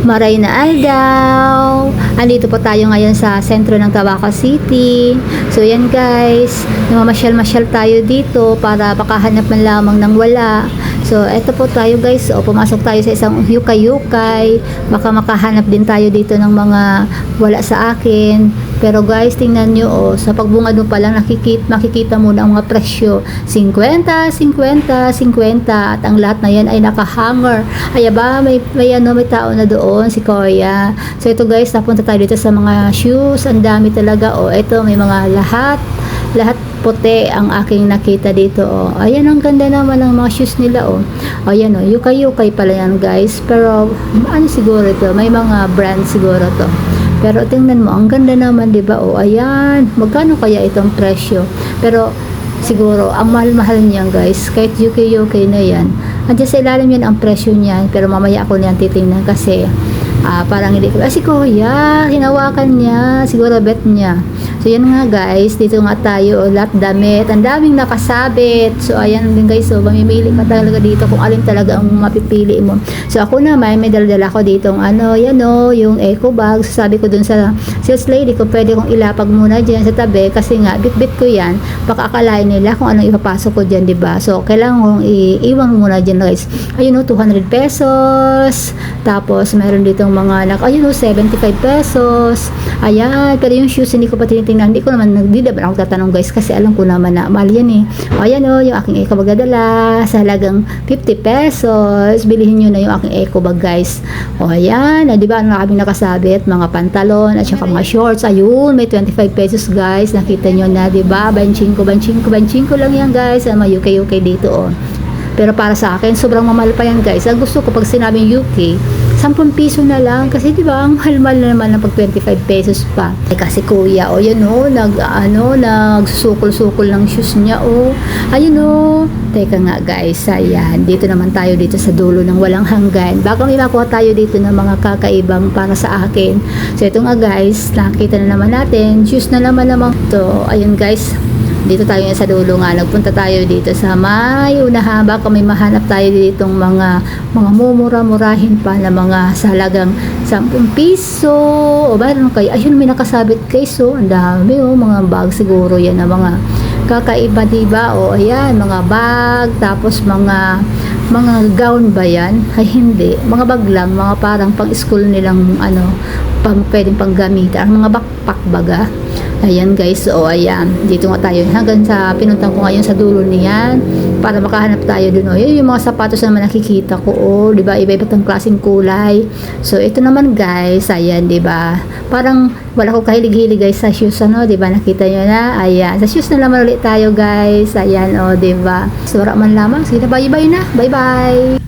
Maray na Aldaw. Andito po tayo ngayon sa sentro ng Tabaco City. So yan guys, namamasyal-masyal tayo dito para makahanap man lamang ng wala. So eto po tayo guys, o pumasok tayo sa isang yukay-yukay. Baka makahanap din tayo dito ng mga wala sa akin. Pero guys, tingnan nyo, oh, sa pagbungad mo pa lang, nakikita, makikita mo na ang mga presyo. 50, 50, 50. At ang lahat na yan ay nakahanger. Ay ba, may, may, ano, may tao na doon, si Koya. So ito guys, napunta tayo dito sa mga shoes. Ang dami talaga. Oh, ito, may mga lahat. Lahat puti ang aking nakita dito. Oh. Ayan, ang ganda naman ng mga shoes nila. Oh. Ayan, oh, yukay-yukay pala yan guys. Pero, ano siguro ito? May mga brand siguro to. Pero tingnan mo, ang ganda naman, 'di ba? O ayan, magkano kaya itong presyo? Pero siguro ang mahal-mahal niyan, guys. Kahit UK-UK na 'yan. Andiyan sa ilalim 'yan ang presyo niyan, pero mamaya ako niyan titingnan kasi ah, parang hindi ko, ah, si Kuya, hinawakan niya, siguro bet niya. So, yan nga guys, dito nga tayo, lahat damit, ang daming nakasabit. So, ayan din guys, so, mamimili ka talaga dito kung alin talaga ang mapipili mo. So, ako naman, may dala-dala ko dito, ano, yan o, yung eco bag. So, sabi ko dun sa sales lady ko, pwede kong ilapag muna dyan sa tabi kasi nga, bit-bit ko yan, baka nila kung anong ipapasok ko dyan, ba? So, kailangan kong iiwan muna dyan guys. Ayun o, 200 pesos. Tapos, meron ditong mga, nak ayun o, 75 pesos. Ayan, pero yung shoes, hindi ko pa tinitingnan. Hindi ko naman, naman ako tatanong guys, kasi alam ko naman na mahal yan eh. O, ayan o, yung aking eco bag na dala, sa halagang 50 pesos. Bilihin nyo na yung aking eco bag guys. O, ayan, o, di ba, ano kami nakasabit, mga pantalon, at saka mga shorts. Ayun, may 25 pesos guys. Nakita nyo na, di ba? Banching ko, banching ko, banching ko lang yan guys. Ang mga UK-UK dito, oh. Pero para sa akin, sobrang mamahal pa yan guys. Ang gusto ko pag sinabing UK, 10 piso na lang. Kasi di ba ang mahal-mahal na naman ng pag 25 pesos pa. Eh, kasi kuya, o oh, yan o, nag, ano, nagsusukol-sukol ng shoes niya. Oh. Ayun. Oh. Teka nga guys, ayan. Dito naman tayo dito sa dulo ng walang hanggan. Baka may makuha tayo dito ng mga kakaibang para sa akin. So ito nga guys, nakita na naman natin. Shoes na naman naman to. Ayun guys, dito tayo sa dulo nga. Nagpunta tayo dito sa may unahan. Baka may mahanap tayo ditong mga mga mumura-murahin pa na mga salagang 10 piso. O meron kayo? Ayun may nakasabit guys so. Ang dami oh. Mga bag siguro yan na mga kakaiba diba? O ayan mga bag. Tapos mga mga gown ba yan? Ay hindi. Mga bag lang. Mga parang pang school nilang ano pang pwedeng panggamitan ang mga backpack baga Ayan guys, so ayan, dito nga tayo hanggang sa pinuntang ko ngayon sa dulo niyan para makahanap tayo dun. Oh, yun yung mga sapatos naman nakikita ko. Oh, 'di ba? Iba-iba tong klaseng kulay. So ito naman guys, ayan, 'di ba? Parang wala ko kahilig-hilig guys sa shoes ano, 'di ba? Nakita niyo na. Ayan, sa shoes na naman ulit tayo guys. Ayan, oh, 'di ba? Sura man lamang. Sige na, bye-bye na. Bye-bye.